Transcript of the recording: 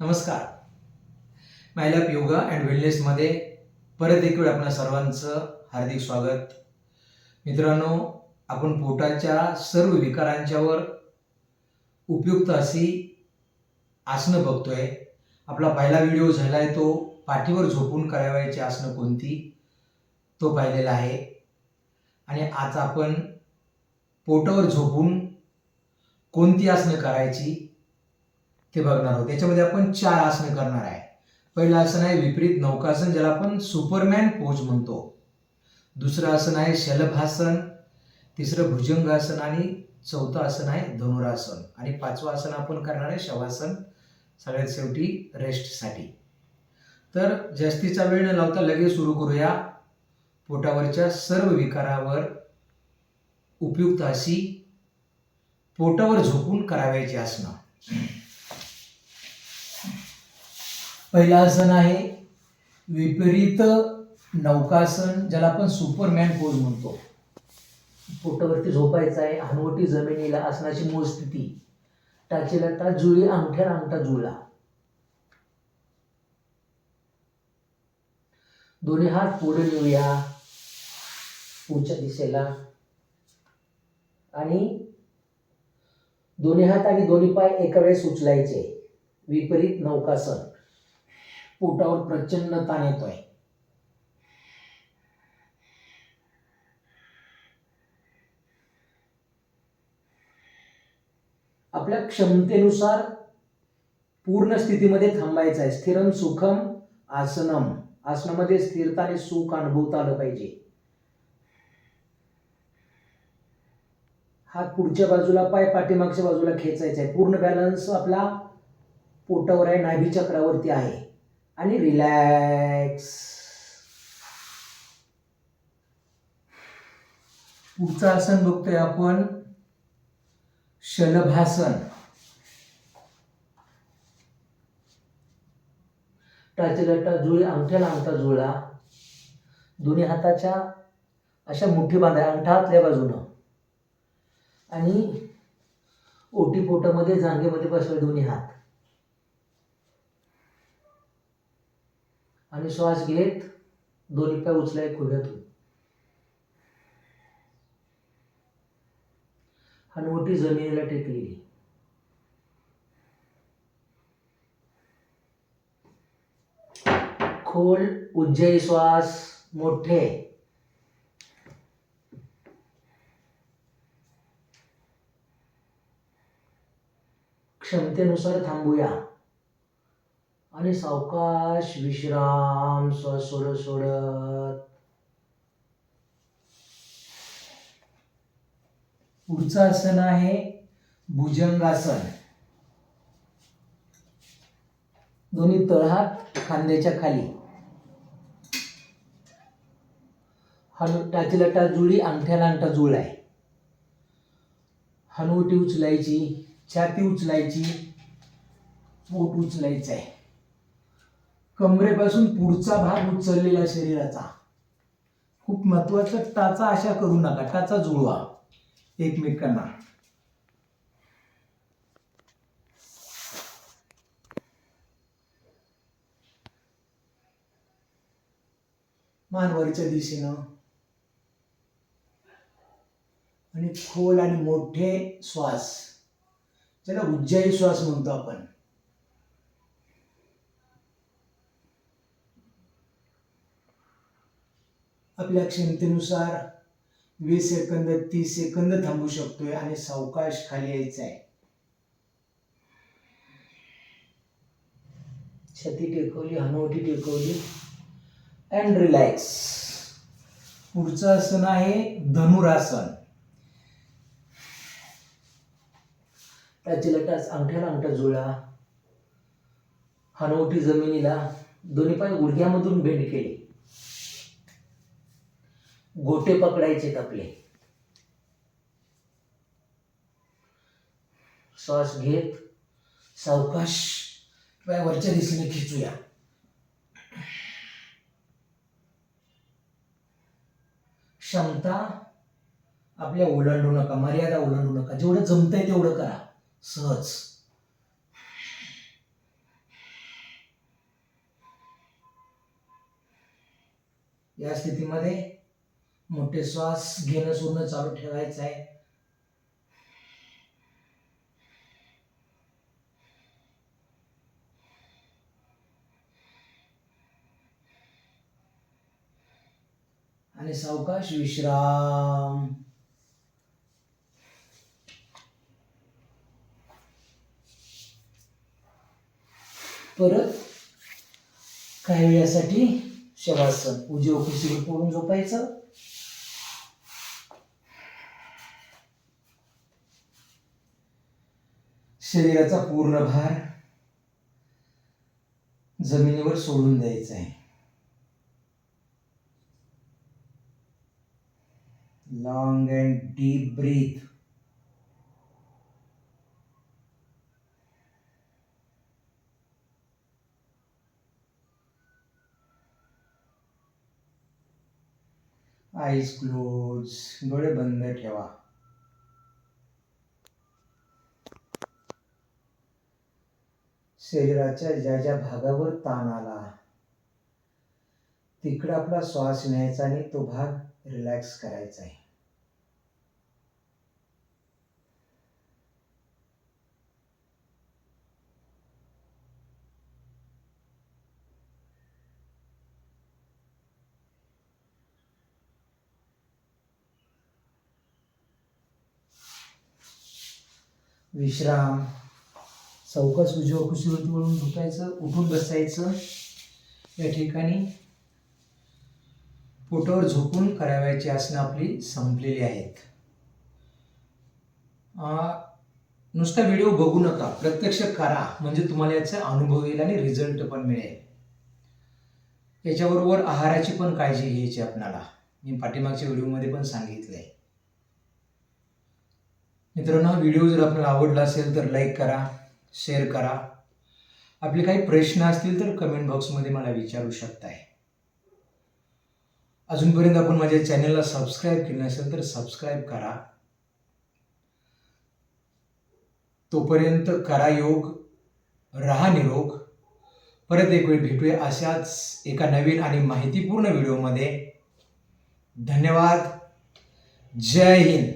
नमस्कार. मायलॅप योगा अँड वेलनेसमध्ये परत एक वेळ आपल्या सर्वांचं हार्दिक स्वागत. मित्रांनो आपण पोटाच्या सर्व विकारांच्यावर उपयुक्त अशी आसनं बघतोय. आपला पहिला व्हिडिओ झाला आहे तो पाठीवर झोपून करावयाची आसनं कोणती? तो पाहिलेला आहे. आणि आज आपण पोटावर झोपून कोणती आसनं करायची? ते बघणार आहोत. त्याच्यामध्ये आपण चार आसनं करणार आहे. पहिलं आसन आहे विपरीत नौकासन ज्याला आपण सुपरमॅन पोज म्हणतो. दुसरं आसन आहे शलभासन तिसरं भुजंगासन आणि चौथं आसन आहे धनुरासन. आणि पाचवं आसन आपण करणार आहे शवासन. सगळ्यात शेवटी रेस्टसाठी. तर जास्तीचा वेळ न लावता लगेच सुरू करूया. पोटावरच्या सर्व विकारावर उपयुक्त अशी पोटावर झोपून करावयाची आसनं. पहिलं आसन आहे विपरीत नौकासन ज्याला आपण सुपरमॅन पोज म्हणतो? पोटावरती झोपायचं आहे हनवटी जमिनीला आसनाची मूळ स्थिती. टाचेला ता जुळी अंगठ्या अंगठा जुळला. दोन्ही हात पुढे नेऊया. पुढच्या दिशेला. आणि दोन्ही हात आणि दोन्ही पाय एका वेळेस उचलायचे. विपरीत नौकासन पोटावर प्रचंड ताण येतोय. आपल्या क्षमतेनुसार पूर्ण स्थितीमध्ये थांबायचं आहे स्थिरम सुखम आसनम. आसनामध्ये स्थिरता आणि सुख अनुभवता आलं पाहिजे. हात पुढच्या बाजूला पाय पाठीमागच्या बाजूला खेचायचा आहे पूर्ण बॅलन्स आपला पोटावर आहे नाभी चक्रावरती आहे. आणि रिलॅक्स पुढचं आसन बघतोय आपण. शलभासन. टाचेला टाच जुळी अंगठ्याला अंगठा जुळा. दोन्ही हाताच्या अशा मुठी बांधा अंगठा आतल्या बाजूनं. आणि ओटीपोटामध्ये जांगेमध्ये जांघेमध्ये बसवे दोन्ही हात. आणि श्वास घेत दोन्ही पाय उचलाय आणि मोठी जमिनीला टेकलेली. खोल उज्जयी श्वास मोठे. क्षमतेनुसार थांबूया. आणि सावकाश विश्राम श्वास सोडत सोडत. पुढचं आसन आहे भुजंगासन. दोन्ही तळहात खांद्याच्या खाली. हनु टाचीला टाच जुळी अंगठ्याला अंगठा आहे. हनुवटी उचलायची छाती उचलायची पोट उचलायचं आहे. कमरेपासून पुढचा भाग उचललेला शरीराचा. खूप महत्वाचं टाचा अशा करू नका टाचा जुळवा. एकमेकांना. मानवरच्या दिशेनं. आणि खोल आणि मोठे श्वास त्याला उज्जयी श्वास म्हणतो आपण. आपल्या क्षमतेनुसार वीस सेकंद तीस सेकंद थांबू शकतोय आणि सावकाश खाली यायचं आहे. छती टेकवली हनवटी टेकवली अँड रिलॅक्स पुढचं आसन आहे धनुरासन. टाचीला टाच अंगठ्याला अंगठा जुळा. हनवटी जमिनीला दोन्ही पाय गुडघ्यामधून बेंड केले. गोटे पकडायचे आपले श्वास घेत सावकाश किंवा वरच्या दिशेने खिचूया. क्षमता आपल्या ओलांडू नका मर्यादा ओलांडू नका. जेवढं जमतंय तेवढं करा. सहज. या स्थितीमध्ये मोठे श्वास घेणं सोडणं चालू ठेवायचं आहे. आणि सावकाश विश्राम. परत काही वेळासाठी शवासन. ओके खुशीवर पडून झोपायचं. शरीराचा पूर्ण भार जमिनीवर सोडून द्यायचा आहे. Long and deep breath eyes close डोळे बंद ठेवा. शरीराच्या ज्या ज्या भागावर ताण आला तिकडं आपला श्वास न्यायचा आणि तो भाग रिलॅक्स करायचा आहे. विश्राम चौकस उजव्या कुशीवरती वळून झोपायचं उठून बसायचं. या ठिकाणी पोटावर झोपून करावयाची आसनं आपली संपलेली आहेत. नुसता व्हिडिओ बघू नका प्रत्यक्ष करा म्हणजे तुम्हाला याचा अनुभव येईल आणि रिझल्ट पण मिळेल. याच्याबरोबर आहाराची पण काळजी घ्यायची आपणाला. मी पाठीमागच्या व्हिडिओमध्ये पण सांगितलंय. मित्रांनो हा व्हिडिओ जर आपल्याला आवडला असेल तर लाईक करा शेअर करा. आपले काही प्रश्न असतील तर कमेंट बॉक्समध्ये मला विचारू शकताय. अजूनपर्यंत आपण माझ्या चॅनलला सबस्क्राईब केलं नसेल तर सबस्क्राईब करा. तोपर्यंत करा योग रहा निरोग. परत एक वेळ भेटूया अशाच एका नवीन आणि माहितीपूर्ण व्हिडिओमध्ये धन्यवाद. जय हिंद.